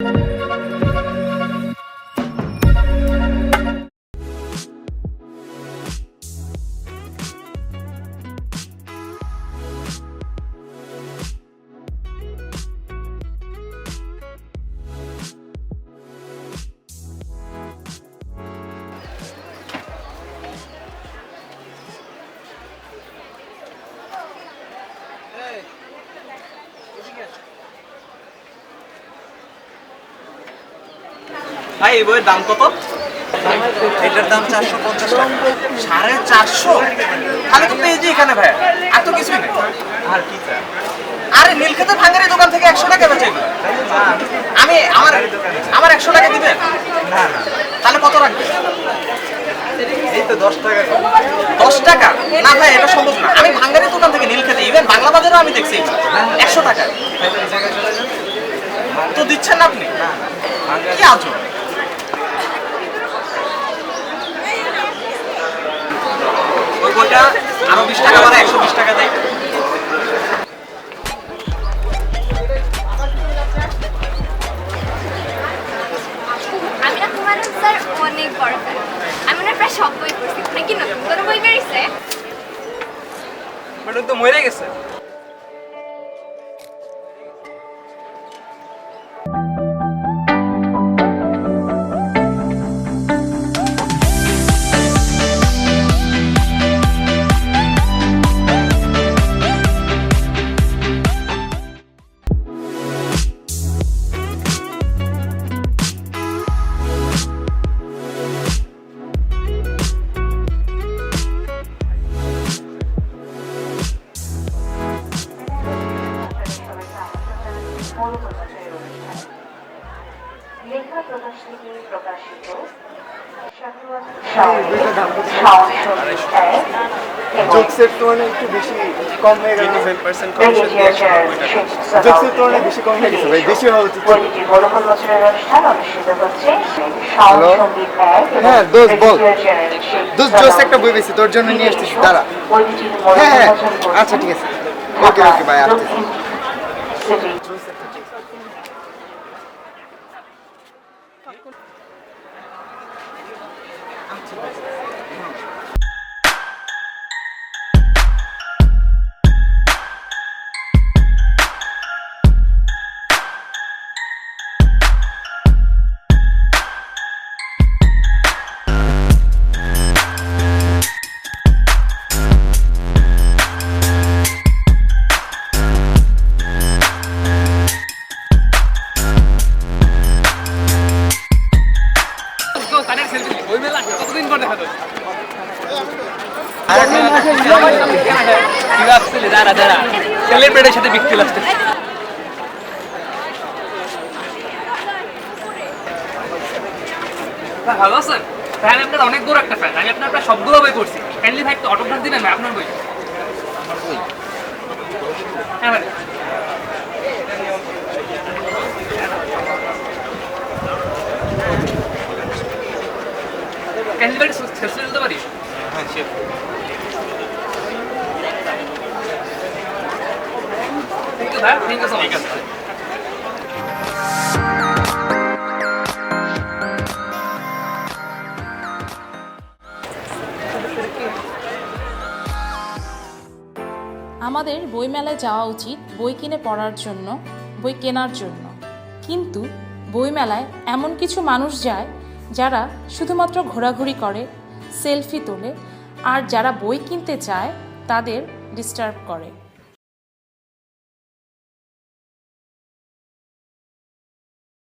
Música ভাই এই বইয়ের দাম কত? এটার দাম চারশো পঞ্চাশ টাকা। সাড়ে চারশো? তাহলে তো পেয়েছি এখানে ভাই আর তো কিছুই নেই। আর কি আরে নীলক্ষেতের ভাঙ্গারি দোকান থেকে একশো টাকা বেচে আমি আমার আমার একশো টাকা দিবেন না না। তাহলে কত রাখবে? এই তো দশ টাকা দশ টাকা? না ভাই এটা সম্ভব না। আমি ভাঙ্গারি দোকান থেকে নীলক্ষেতে ইভেন বাংলা বাজারও আমি দেখছি একশো টাকা। তো দিচ্ছেন না আপনি? কি আজব। বইটা আরও বিশ টাকা মানে একশো বিশ টাকা দেয়। অনেক বড় ফ্যান আমি প্রায় সব বই পড়ছি নাকি নতুন কোনো বই বেরিয়েছে? বাট তো মরে গেছে। লেখা প্রকাশ থেকে প্রকাশিত জোকসের তুলনায় একটু বেশি কম হয়ে গেল। জোকসের তুলনায় বেশি কম হয়ে গেছে ভাই বেশি হওয়া উচিত। হ্যাঁ, দোস্ত বল। দোষ জোস একটা বই পেয়েছি তোর জন্য নিয়ে আসতেছি দাঁড়া। হ্যাঁ হ্যাঁ আচ্ছা ঠিক আছে। ওকে ওকে ভাই আচ্ছা ভালো আছেন ভাই আপনার অনেক বড় একটা ফ্যান আমি আপনার সবগুলো বই পড়ছি কাইন্ডলি ভাই একটু অটোগ্রাফ দিবেন আপনার বই হ্যাঁ ভাই কাইন্ডলি ভাই শেষ দিতে পারি হ্যাঁ সে থ্যাংক ইউ ভাই থ্যাংক ইউ সো মাচ আমাদের বইমেলায় যাওয়া উচিত বই কিনে পড়ার জন্য বই কেনার জন্য। কিন্তু বইমেলায় এমন কিছু মানুষ যায় যারা শুধুমাত্র ঘোরাঘুরি করে সেলফি তোলে। আর যারা বই কিনতে চায় তাদের ডিস্টার্ব করে।